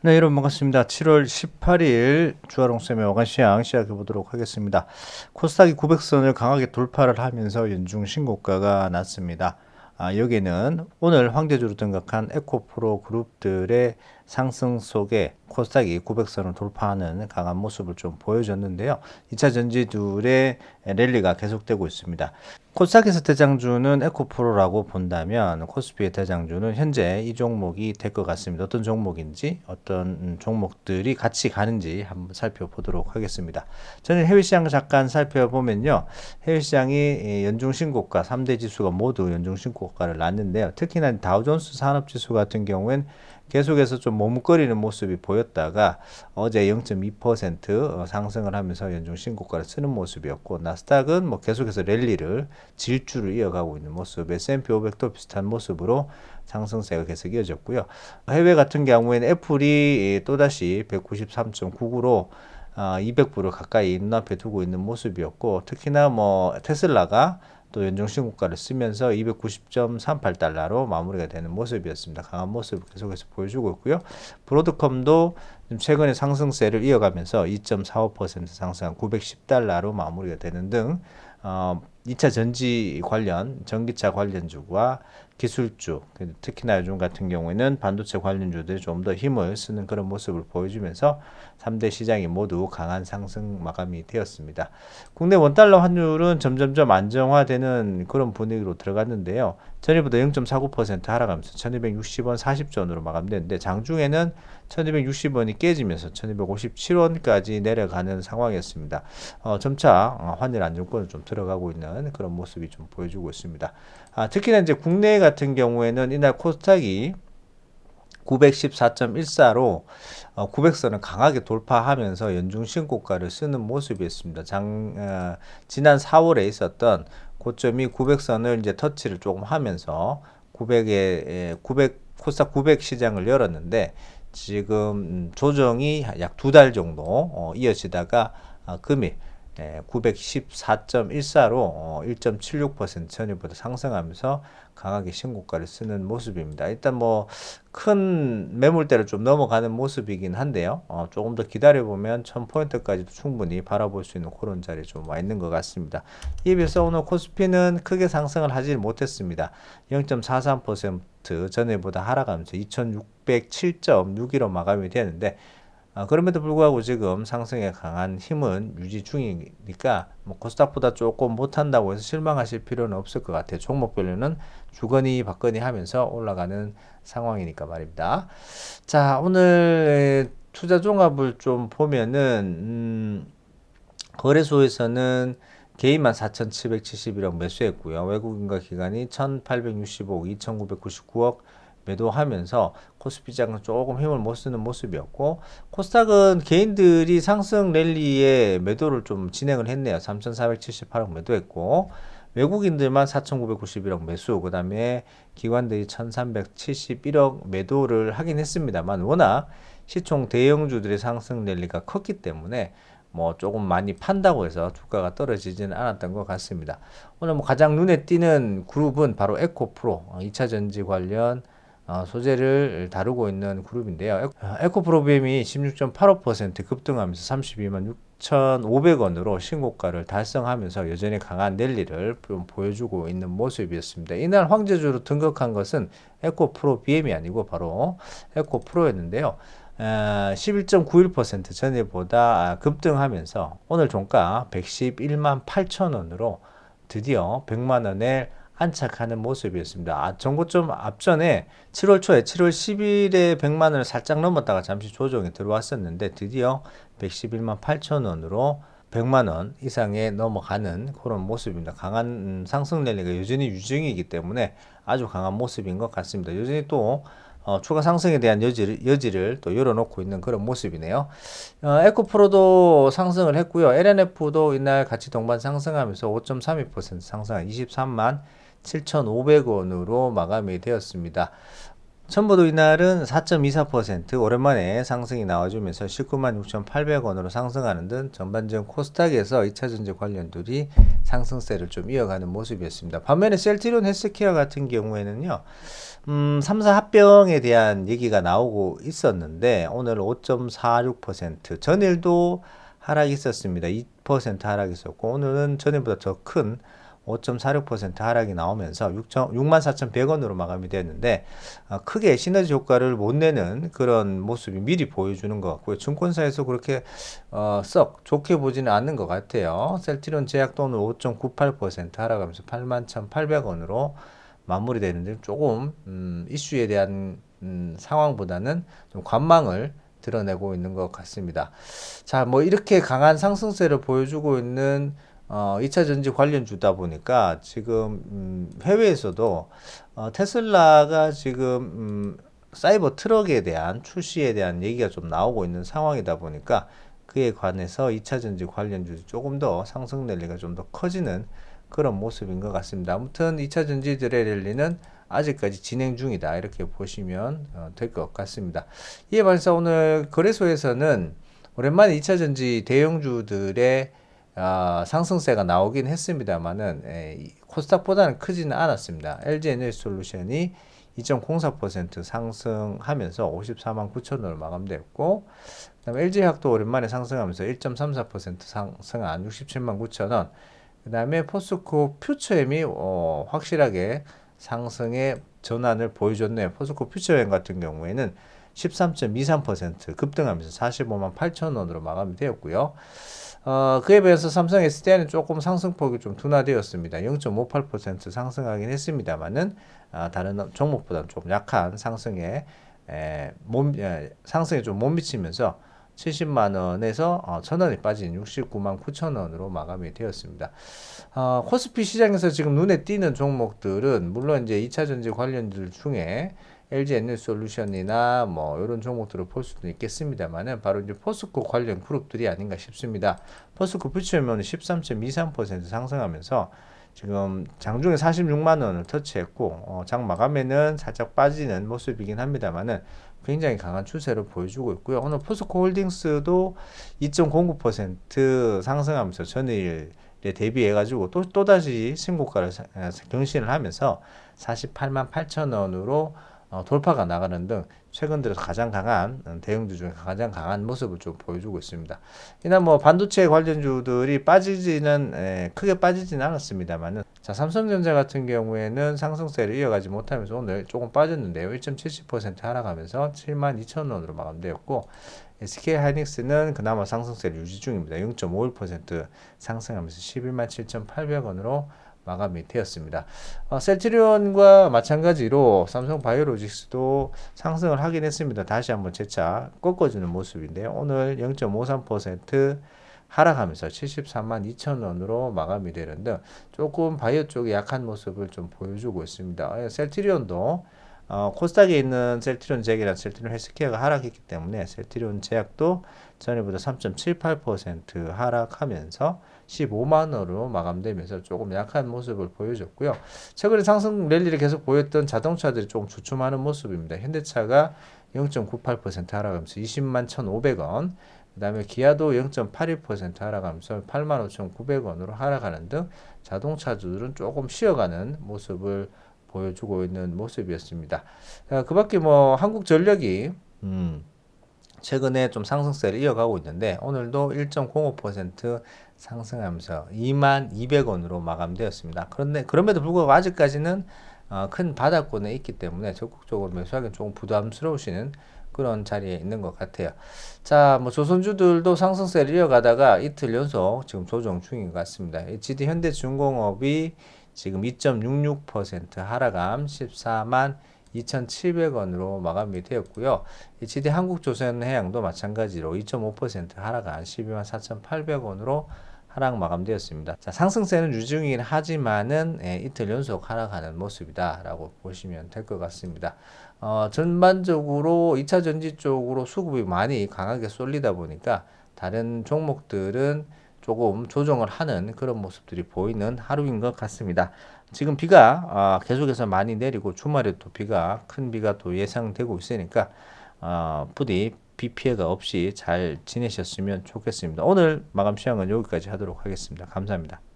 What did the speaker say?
네, 여러분 반갑습니다. 7월 18일 주화롱 쌤의 어간 시향 시작해 보도록 하겠습니다. 코스닥이 900선을 강하게 돌파를 하면서 연중 신고가가 났습니다. 아, 여기는 오늘 황제주로 등극한 에코프로 그룹들의 상승 속에 코스닥이 900선을 돌파하는 강한 모습을 좀 보여줬는데요. 2차 전지둘의 랠리가 계속되고 있습니다. 코스닥에서 대장주는 에코프로라고 본다면 코스피의 대장주는 현재 이 종목이 될 것 같습니다. 어떤 종목인지 어떤 종목들이 같이 가는지 한번 살펴보도록 하겠습니다. 저는 해외 시장 잠깐 살펴보면요. 해외 시장이 연중 신고가 3대 지수가 모두 연중 신고가를 났는데요. 특히나 다우존스 산업 지수 같은 경우엔 계속해서 좀 머뭇거리는 모습이 보였다가 어제 0.2% 상승을 하면서 연중 신고가를 쓰는 모습이었고 나스닥은 뭐 계속해서 랠리를 질주를 이어가고 있는 모습, S&P 500도 비슷한 모습으로 상승세가 계속 이어졌고요. 해외 같은 경우에는 애플이 또다시 193.99로 어, 200불을 가까이 눈앞에 두고 있는 모습이었고 특히나 뭐 테슬라가 또 연중 신고가를 쓰면서 290.38달러로 마무리가 되는 모습이었습니다. 강한 모습을 계속해서 보여주고 있고요. 브로드컴도 최근에 상승세를 이어가면서 2.45% 상승한 910달러로 마무리가 되는 등 어, 2차 전지 관련 전기차 관련주와 기술주 그 특히나 요즘 같은 경우에는 반도체 관련주들이 좀 더 힘을 쓰는 그런 모습을 보여주면서 3대 시장이 모두 강한 상승 마감이 되었습니다. 국내 원달러 환율은 점점점 안정화되는 그런 분위기로 들어갔는데요. 전일보다 0.49% 하락하면서 1260원 40전으로 마감됐는데 장중에는 1260원이 깨지면서 1257원까지 내려가는 상황이었습니다. 어, 점차 어, 환율 안정권을 좀 들어가고 있는 그런 모습이 좀 보여주고 있습니다. 아, 특히나 이제 국내 같은 경우에는 이날 코스닥이 914.14로 어, 900선을 강하게 돌파하면서 연중 신고가를 쓰는 모습이었습니다. 장, 어, 지난 4월에 있었던 고점이 900선을 이제 터치를 조금 하면서 900에 900 코스닥 900 시장을 열었는데 지금 조정이 약 두 달 정도 어, 이어지다가 어, 금일 네, 914.14로 어, 1.76% 전일보다 상승하면서 강하게 신고가를 쓰는 모습입니다. 일단 뭐 큰 매물대를 좀 넘어가는 모습이긴 한데요. 어, 조금 더 기다려 보면 1000포인트까지도 충분히 바라볼 수 있는 그런 자리에 좀 와 있는 것 같습니다. 이에 비해서 오늘 코스피는 크게 상승을 하지 못했습니다. 0.43% 전일보다 하락하면서 2607.61로 마감이 되는데 아, 그럼에도 불구하고 지금 상승에 강한 힘은 유지 중이니까 뭐 코스닥보다 조금 못한다고 해서 실망하실 필요는 없을 것 같아요. 종목별로는 주거니 받거니 하면서 올라가는 상황이니까 말입니다. 자 오늘 투자 종합을 좀 보면은 음, 거래소에서는 개인만 4,771억 매수했고요. 외국인과 기관이 1,865억, 2,999억 매도하면서 코스피 장은 조금 힘을 못 쓰는 모습이었고 코스닥은 개인들이 상승 랠리에 매도를 좀 진행을 했네요. 3,478억 매도했고 외국인들만 4,991억 매수, 그 다음에 기관들이 1,371억 매도를 하긴 했습니다만 워낙 시총 대형주들의 상승 랠리가 컸기 때문에 뭐 조금 많이 판다고 해서 주가가 떨어지지는 않았던 것 같습니다. 오늘 뭐 가장 눈에 띄는 그룹은 바로 에코프로 2차 전지 관련 어, 소재를 다루고 있는 그룹인데요. 에코프로비엠이 16.85% 급등하면서 32만 6,500원으로 신고가를 달성하면서 여전히 강한 랠리를 좀 보여주고 있는 모습이었습니다. 이날 황제주로 등극한 것은 에코프로 BM이 아니고 바로 에코프로였는데요. 11.91% 전일보다 급등하면서 오늘 종가 111만 8천원으로 드디어 100만 원을 안착하는 모습이었습니다. 아, 정고점 앞전에 7월 초에 7월 10일에 100만 원을 살짝 넘었다가 잠시 조정이 들어왔었는데 드디어 111만 8천 원으로 100만 원 이상에 넘어가는 그런 모습입니다. 강한 음, 상승 랠리가 여전히 유증이기 때문에 아주 강한 모습인 것 같습니다. 여전히 또 어, 추가 상승에 대한 여지를, 여지를 또 열어놓고 있는 그런 모습이네요. 어, 에코프로도 상승을 했고요. LNF도 이날 같이 동반 상승하면서 5.32% 상승한 23만 7,500원으로 마감이 되었습니다. 첨보도 이날은 4.24% 오랜만에 상승이 나와주면서 19만 6,800원으로 상승하는 등 전반적 코스닥에서 2차전지 관련들이 상승세를 좀 이어가는 모습이었습니다. 반면에 셀트리온 헬스케어 같은 경우에는요, 음, 3사 합병에 대한 얘기가 나오고 있었는데 오늘 5.46% 전일도 하락이 있었습니다. 2% 하락이 있었고 오늘은 전일보다 더큰 5.46% 하락이 나오면서 64,100원으로 마감이 됐는데 어, 크게 시너지 효과를 못 내는 그런 모습이 미리 보여주는 것 같고요. 증권사에서 그렇게 어, 썩 좋게 보지는 않는 것 같아요. 셀트리온 제약도 오늘 5.98% 하락하면서 81,800원으로 마무리되는데 조금 음, 이슈에 대한 음, 상황보다는 좀 관망을 드러내고 있는 것 같습니다. 자, 뭐 이렇게 강한 상승세를 보여주고 있는 어, 2차 전지 관련주다 보니까 지금 음, 해외에서도 어, 테슬라가 지금 음, 사이버 트럭에 대한 출시에 대한 얘기가 좀 나오고 있는 상황이다 보니까 그에 관해서 2차 전지 관련주 조금 더 상승 랠리가 좀 더 커지는 그런 모습인 것 같습니다. 아무튼 2차 전지들의 랠리는 아직까지 진행 중이다 이렇게 보시면 어, 될것 같습니다. 이에 반해서 오늘 거래소에서는 오랜만에 2차 전지 대형주들의 아, 상승세가 나오긴 했습니다만은 에, 코스닥보다는 크지는 않았습니다. LG 에너지 솔루션이 2.04% 상승하면서 54만 9천원으로 마감됐고 그다음에 LG화학도 오랜만에 상승하면서 1.34% 상승한 67만 9천 원 그 다음에 포스코 퓨처엠이 어, 확실하게 상승의 전환을 보여줬네요. 포스코 퓨처엠 같은 경우에는 13.23% 급등하면서 45만 8천 원으로 마감이 되었고요. 어, 그에 비해서 삼성 SDI는 조금 상승폭이 좀 둔화되었습니다. 0.58% 상승하긴 했습니다만은 아, 다른 종목보다는 좀 약한 상승에 에, 몸, 에, 상승에 좀 못 미치면서 70만 원에서 어, 1000원이 빠진 69만 9천 원으로 마감이 되었습니다. 어, 코스피 시장에서 지금 눈에 띄는 종목들은 물론 이제 2차 전지 관련들 중에 LG 에너솔루션이나 뭐 이런 종목들을 볼 수도 있겠습니다만은 바로 이제 포스코 관련 그룹들이 아닌가 싶습니다. 포스코 퓨처면 13.23% 상승하면서 지금 장중에 46만 원을 터치했고 어, 장 마감에는 살짝 빠지는 모습이긴 합니다만은 굉장히 강한 추세를 보여주고 있고요. 오늘 포스코 홀딩스도 2.09% 상승하면서 전일 에 대비해 가지고 또, 또다시 신고가를 경신을 하면서 48만 8천 원으로 어, 돌파가 나가는 등 최근 들어 가장 강한 음, 대형주 중에 가장 강한 모습을 좀 보여주고 있습니다. 이날 뭐 반도체 관련주들이 빠지지는 에, 크게 빠지지는 않았습니다만은 자 삼성전자 같은 경우에는 상승세를 이어가지 못하면서 오늘 조금 빠졌는데요. 1.70% 하락하면서 7만 2천 원으로 마감되었고 SK 하이닉스는 그나마 상승세를 유지 중입니다. 0.51% 상승하면서 11만 7,800원으로 마감이 되었습니다. 어, 셀트리온과 마찬가지로 삼성 바이오로직스도 상승을 하긴 했습니다. 다시 한번 재차 꺾어주는 모습인데요. 오늘 0.53% 하락하면서 73만 2천 원으로 마감이 되는 등 조금 바이오 쪽이 약한 모습을 좀 보여주고 있습니다. 예, 셀트리온도 어, 코스닥에 있는 셀트리온 제약이나 셀트리온 헬스케어가 하락했기 때문에 셀트리온 제약도 전에보다 3.78% 하락하면서 15만 원으로 마감되면서 조금 약한 모습을 보여줬고요. 최근에 상승 랠리를 계속 보였던 자동차들이 조금 주춤하는 모습입니다. 현대차가 0.98% 하락하면서 20만 1,500원, 그 다음에 기아도 0.81% 하락하면서 8만 5,900원으로 하락하는 등 자동차들은 조금 쉬어가는 모습을 보여 주고 있는 모습이었습니다. 그 밖에 뭐 한국전력이 음, 최근에 좀 상승세를 이어가고 있는데 오늘도 1.05% 상승하면서 2만 200원으로 마감되었습니다. 그런데 그럼에도 불구하고 아직까지는 어, 큰 바닥권에 있기 때문에 적극적으로 매수하기는 조금 부담스러우시는 그런 자리에 있는 것 같아요. 자, 뭐 조선주들도 상승세를 이어가다가 이틀 연속 지금 조정 중인 것 같습니다. HD 현대중공업이 지금 2.66% 하락함 14만 2,700원으로 마감이 되었고요. HD 한국조선해양도 마찬가지로 2.5% 하락한 12만 4,800원으로 하락 마감되었습니다. 자, 상승세는 유중이긴 하지만은 예, 이틀 연속 하락하는 모습이다라고 보시면 될 것 같습니다. 어, 전반적으로 2차 전지 쪽으로 수급이 많이 강하게 쏠리다 보니까 다른 종목들은 조금 조정을 하는 그런 모습들이 보이는 하루인 것 같습니다. 지금 비가 어, 계속해서 많이 내리고 주말에 또 비가 큰 비가 또 예상되고 있으니까 어, 부디 비 피해가 없이 잘 지내셨으면 좋겠습니다. 오늘 마감 시황은 여기까지 하도록 하겠습니다. 감사합니다.